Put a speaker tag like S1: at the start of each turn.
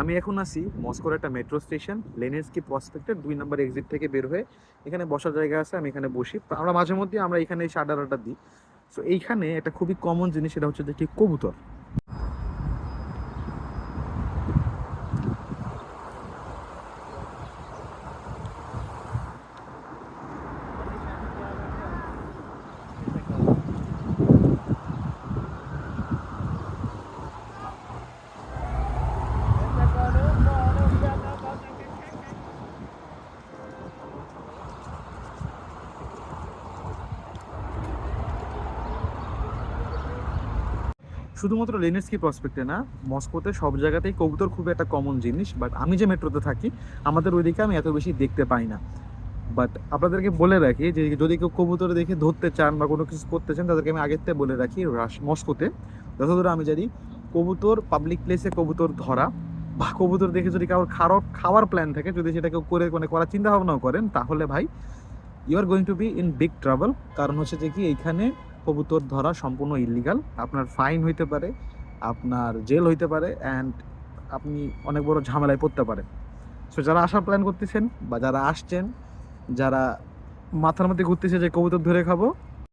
S1: আমি এখন আসি মস্কোর একটা মেট্রো স্টেশন লেনেসকি প্রসপেক্টের দুই নম্বর এক্সিট থেকে বের হয়ে এখানে বসার জায়গা আছে, আমি এখানে বসি। আমরা মাঝে মধ্যে আমরা এখানে আড্ডা আড্ডা দিই। সো এইখানে একটা খুবই কমন জিনিস, সেটা হচ্ছে যে কবুতর। শুধুমাত্র লেনেসকি প্রসপেক্টে না মস্কোতে সব জায়গাতেই কবুতর খুব একটা কমন জিনিস বাট আমি যে মেট্রোতে থাকি, আমাদের ওইদিকে আমি এত বেশি দেখতে পাই না। বাট আপনাদেরকে বলে রাখি যে, যদি কেউ কবুতর দেখে ধরতে চান বা কোনো কিছু করতে চান, তাদেরকে আমি আগের থেকে বলে রাখি রাশ মস্কোতে যতদূর আমি জানি, কবুতর পাবলিক প্লেসে কবুতর ধরা বা কবুতর দেখে যদি কারোর খারাপ খাওয়ার প্ল্যান থাকে, যদি সেটা কেউ করে মানে করার চিন্তা ভাবনাও করেন, তাহলে ভাই you are going to be in big travel কারণ হচ্ছে যে কি, এইখানে কবুতর ধরা সম্পূর্ণ ইলিগাল আপনার ফাইন হইতে পারে, আপনার জেল হইতে পারে অ্যান্ড আপনি অনেক বড় ঝামেলায় পড়তে পারেন। সো যারা আসার প্ল্যান করতেছেন বা যারা আসছেন, যারা মাথার মধ্যে ঘুরতেছে যে কবুতর ধরে খাব